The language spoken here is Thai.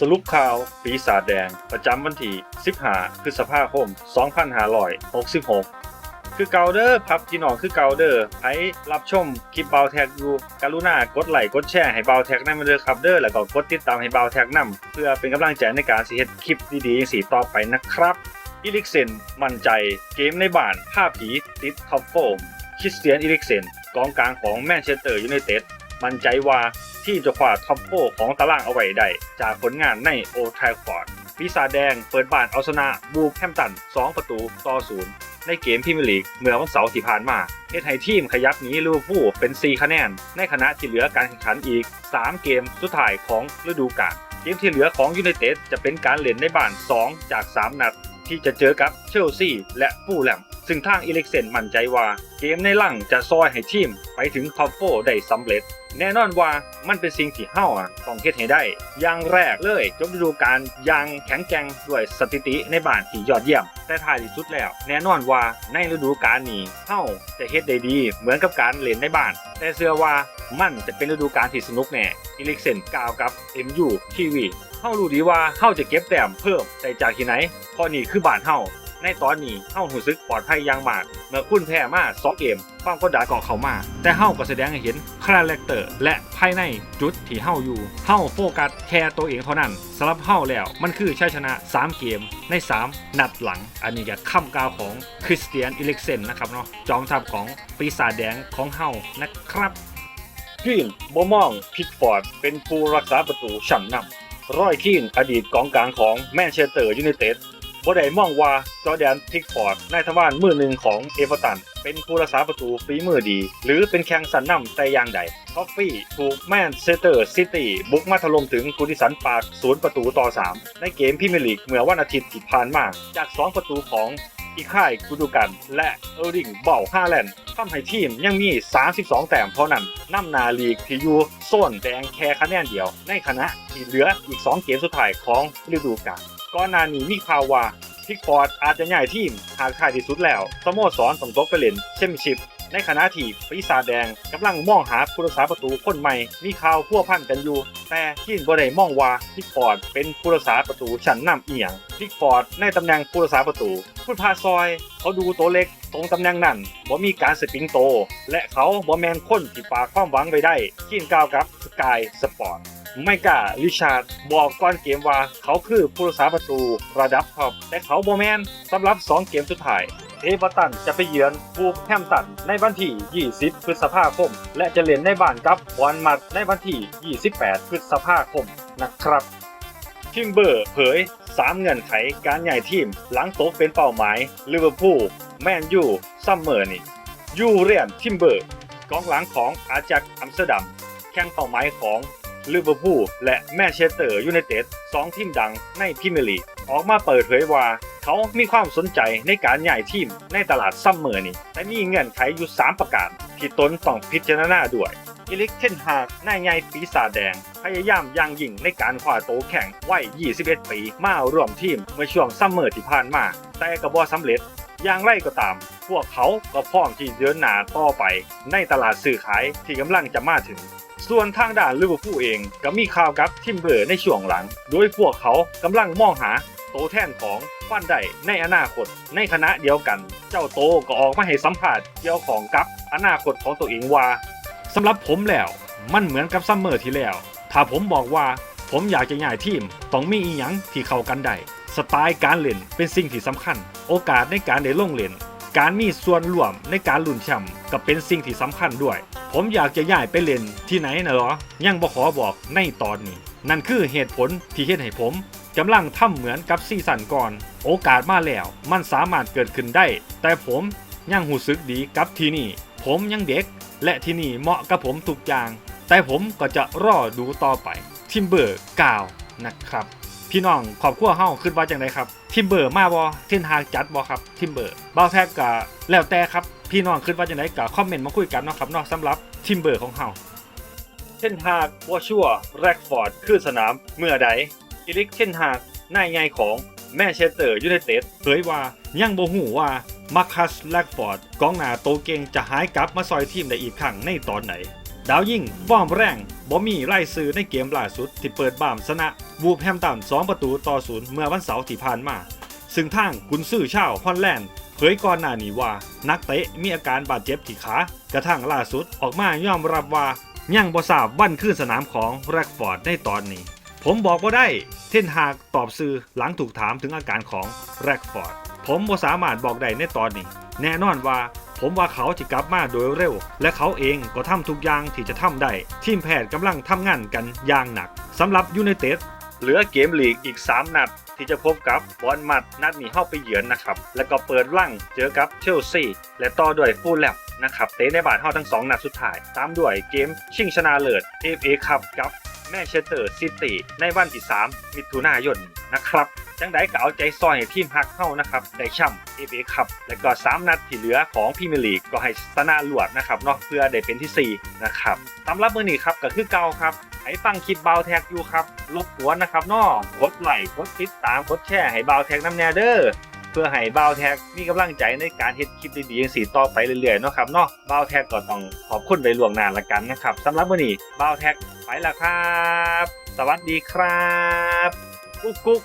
สรุปข่าวปีศาจแดง ประจำวันที่ 15 พฤษภาคม 2566 คือเกาเดอร์พับพี่น้องคือเกาเดอร์ให้รับชมคลิปเบาแท็กอยู่กรุณากดไลค์กดแชร์ให้เบาแท็กนั่นมาเด้อครับเด้อแล้วก็กดติดตามให้เบาแท็กนํเพื่อเป็นกำลังใจในการสิเฮ็ดคลิปดีๆอย่างสีต่อไปนะครับอีลิกเซนมั่นใจเกมในบ้านภาพผีติดท็อปโฟมคริสเตียนอีลิกเซนกองกลางของแมนเชสเตอร์ยูไนเต็ดมั่นใจว่า ที่จะคว้าท็อปโฟของตารางเอาไว้ได้จากผลงานในโอทราฟอร์ดปีศาจแดงเปิดบ้านเอาชนะบูแฮมป์ตัน 2 ประตูต่อศูนย์ในเกมพรีเมียร์ลีกเมื่อวันเสาร์ที่ผ่านมาเฮดให้ทีมขยับหนีลิเวอร์พูลเป็น 4 คะแนน ในขณะที่เหลือการแข่งขันอีก 3 เกมสุดท้ายของฤดูกาลเกมที่เหลือของยูไนเต็ดจะเป็นการเล่นในบ้าน 2 จาก 3 นัดที่จะเจอกับเชลซีและฟูลแลม ซึ่งทางอีเล็กเซนมั่นใจว่าเกมในหลังจะซอยให้ทีมไปถึงท็อปโฟได้สำเร็จ แน่นอนว่ามันเป็นสิ่งที่เฮาอะต้องเฮ็ดให้ได้ อย่างแรกเลยจบฤดูกาลอย่างแข็งแกร่งด้วยสถิติในบ้านที่ยอดเยี่ยม แต่ท้ายที่สุดแล้ว แน่นอนว่าในฤดูกาลนี้เฮาจะเฮ็ดได้ดีเหมือนกับการเล่นในบ้าน แต่เชื่อว่ามันจะเป็นฤดูกาลที่สนุกแน่อีเล็กเซนกล่าวกับ MU TV เฮารู้ดีว่าเฮาจะเก็บแต้มเพิ่มได้จากที่ไหนเพราะนี่คือบ้านเฮา ในตอนนี้เฮารู้สึกปลอดภัยอย่างมาก เมื่อคุณแพ้มา2เกมความกดดันของเขามา แต่เฮาก็แสดงให้เห็นคาแรคเตอร์ และภายในจุดที่เฮาอยู่เฮาโฟกัสแค่ตัวเองเท่านั้นสำหรับเฮาแล้วมันคือชัยชนะ 3 เกมใน 3 นัดหลัง อันนี้ก็คำกล่าวของคริสเตียนอิเล็กเซนนะครับเนาะจอมทัพของปีศาจแดงของเฮานะครับกีนบ่มองพิกฟอร์ด เป็นผู้รักษาประตูชั้นนำรอยคีนอดีตกองกลางของแมนเชสเตอร์ยูไนเต็ด บ่ได้มองว่าจอแดนพิกฟอร์ดนายทวารมือหนึ่งของเอเวอร์ตัน เป็นผู้รักษาประตูฝีมือดี หรือเป็นแข่งสันนำแต่อย่างใดท็อฟฟี่ถูกแมนเชสเตอร์ซิตี้บุกมาถล่มถึงกุดิสันปาร์คศูนย์ประตูต่อ 3 ในเกมพรีเมียร์ลีกเมื่อวันอาทิตย์ที่ผ่านมาจาก 2 ประตูของอีค่ายกุดูกัน และเออริงเบาฮาแลนด์ทำให้ทีมยังมี 32 แต้มเท่านั้นนำนาลีกที่อยู่โซนแดงแค่คะแนนเดียว ในขณะที่เหลืออีก 2 เกมสุดท้ายของฤดูกาล ก่อนหน้านี้มีข่าวว่าพิกฟอร์ดอาจจะย้ายทีมหากท้ายที่สุดแล้วสโมสรต้องตกไปเล่นแชมชิพในขณะที่ปีศาจแดงกำลังมองหาผู้รักษาประตูคนใหม่ มีข่าวพัวพันกันอยู่ แต่ทีมบ่ได้มองว่าพิกฟอร์ดเป็นผู้รักษาประตูชั้นนำเอียงพิกฟอร์ดในตำแหน่งผู้รักษาประตูคุณพาซอย เขาดูตัวเล็กตรงตำแหน่งนั้นบ่มีการสปริงโต และเขาบ่แมนคนที่ฝากความหวังไว้ได้ทีมกล่าวกับสกายสปอร์ต ไม่กล้าริชาร์ดบอกก่อนเกมว่าเขาคือผู้รักษาประตูระดับท็อปแต่เขาโบแมนสำหรับ 2 เกมสุดท้าย เอเวอร์ตันจะไปเยือนวูแฮมตันในวันที่ 20 พฤษภาคม และจะเล่นในบ้านกับบอลมัดในวันที่ 28 พฤษภาคมนะครับทิมเบอร์เผย 3 เงื่อนไขการใหญ่ทีม หลังตกเป็นเป้าหมายลิเวอร์พูลแมนยูซัมเมอร์นี่ยูเรียนทิมเบอร์กองหลังของอาจักอัมสเตอร์ดัมแข่งเป้าหมายของ ลิเวอร์พูลและแมนเชสเตอร์ยูไนเต็ดสองทีมดังในพรีเมียร์ลีกออกมาเปิดเผยว่า เขามีความสนใจในการย้ายทีมในตลาดซัมเมอร์นี้ แต่มีเงื่อนไขอยู่ 3 ประการ ที่ตนต้องพิจารณาด้วยอิลิกเทนฮากนายใหญ่ปีศาจแดง พยายามย่างยิ่งในการคว้าโตแข่งวัย 21 ปี มาร่วมทีมเมื่อช่วงซัมเมอร์ที่ผ่านมา แต่ก็บ่สำเร็จอย่างไรก็ตาม พวกเขาก็พร้อมที่เดินหน้าต่อไปในตลาดซื้อขายที่กำลังจะมาถึง ส่วนทางด้านลิเวอร์พูลเองก็มีข่าวกับทิมเบอร์ในช่วงหลัง โดยพวกเขากำลังมองหาโตแทนของฟันไดในอนาคต ในคณะเดียวกัน เจ้าโตก็ออกมาให้สัมภาษณ์เกี่ยวของกับอนาคตของตัวเองว่าสำหรับผมแล้ว มันเหมือนกับซัมเมอร์ที่แล้ว ถ้าผมบอกว่าผมอยากจะย้ายทีมต้องมีอีหยังที่เข้ากันได้สไตล์การเล่นเป็นสิ่งที่สำคัญ โอกาสในการได้ลงเล่น การมีส่วนร่วมในการลุ้นแชมป์ก็เป็นสิ่งที่สำคัญด้วย ผมอยากจะย้ายไปเล่นที่ไหนนะหรอ ยังบ่ขอบอกในตอนนี้ นั่นคือเหตุผลที่เฮ็ดให้ผมกำลังทำเหมือนกับซีซั่นก่อน โอกาสมาแล้ว มันสามารถเกิดขึ้นได้ แต่ผมยังหูสึกดีกับที่นี่ ผมยังเด็ก และที่นี่เหมาะกับผมทุกอย่าง แต่ผมก็จะรอดูต่อไป ทิมเบอร์กล่าวนะครับ พี่น้องขอบครัวเฮาคิดว่าจังไดครับ ทิมเบอร์มาบ่เทนฮากจัดบ่ครับ ทิมเบอร์บ่าแท็กก็แล้วแต่ครับ พี่น้องคิดว่าจังไดก็คอมเมนต์มาคุยกันเนาะครับเนาะสำหรับทิมเบอร์ของเฮาเทนฮากบ่ชัวแรกฟอร์ดคือสนามเมื่อใดอิลิกเทนฮากนายใหญ่ของแมนเชสเตอร์ยูไนเต็ดเผยว่ายังบ่ฮู้ว่ามาคัสแลกฟอร์ดกองหน้าโตเก่งจะหายกลับมาซอยทีมได้อีกครั้งในตอนไหน ดาวยิ่งฟอร์มแรงบ่มีไล่ซื้อในเกมล่าสุดที่เปิดบ้ามชนะวูฟแฮมตัน2ประตูต่อศูนย์เมื่อวันเสาร์ที่ผ่านมา ซึ่งทางกุนซื่อชาวฮอลแลนด์ เผยก่อนหน้านี้ว่านักเตะมีอาการบาดเจ็บที่ขากระทั่งล่าสุดออกมายอมรับว่ายังบ่ทราบวันขึ้นสนามของแรกฟอร์ดในตอนนี้ ผมบอกบ่าได้ เทนฮากตอบสื่อหลังถูกถามถึงอาการของแรกฟอร์ดผมบ่สามารถบอกได้ในตอนนี้ แน่นอนว่าผมว่าเขาจะกลับมาโดยเร็ว และเขาเองก็ทำทุกอย่างที่จะทำได้ ทีมแพทย์กำลังทำงานกันอย่างหนักสำหรับยูไนเต็ดเหลือเกมลีกอีก 3 นัด ที่จะพบกับบอลมัดนัดหนีเข้าไปเยือนนะครับ แล้วก็เปิดร่างเจอกับเชลซีและต่อด้วยฟูลแลมนะครับเตะในบาดเข้าทั้ง 2 นัดสุดท้าย ตามด้วยเกมชิงชนะเลิศ FA คัพกับแมนเชสเตอร์ซิตี้ในวันที่ 3 มิถุนายนนะครับ จังไดก็เอาใจซอยให้ทีมฮักเข้านะครับได้แช่ำ FA คัพและก็3นัดที่เหลือของพรีเมียร์ลีกก็ให้ชนะลวดนะครับเนาะเพื่อได้เป็นที่ 4 นะครับสำหรับมื้อนี้ครับก็คือเก่าครับให้ฟังคลิปเบาแท็กอยู่ครับรบกวนนะครับเนาะกดไลค์กดติดตามกดแชร์ให้เบาแท็กน้ำแน่เด้อเพื่อให้เบาแท็กมีกำลังใจในการเฮ็ดคลิปดีๆอย่างสีต่อไปเรื่อยๆเนาะครับเนาะเบาแท็กก็ต้องขอบคุณไปล่วงหน้าละกันนะครับสำหรับมื้อนี้เบาแท็กไปล้วครับ สวัสดีครับ กุ๊กกุ๊ก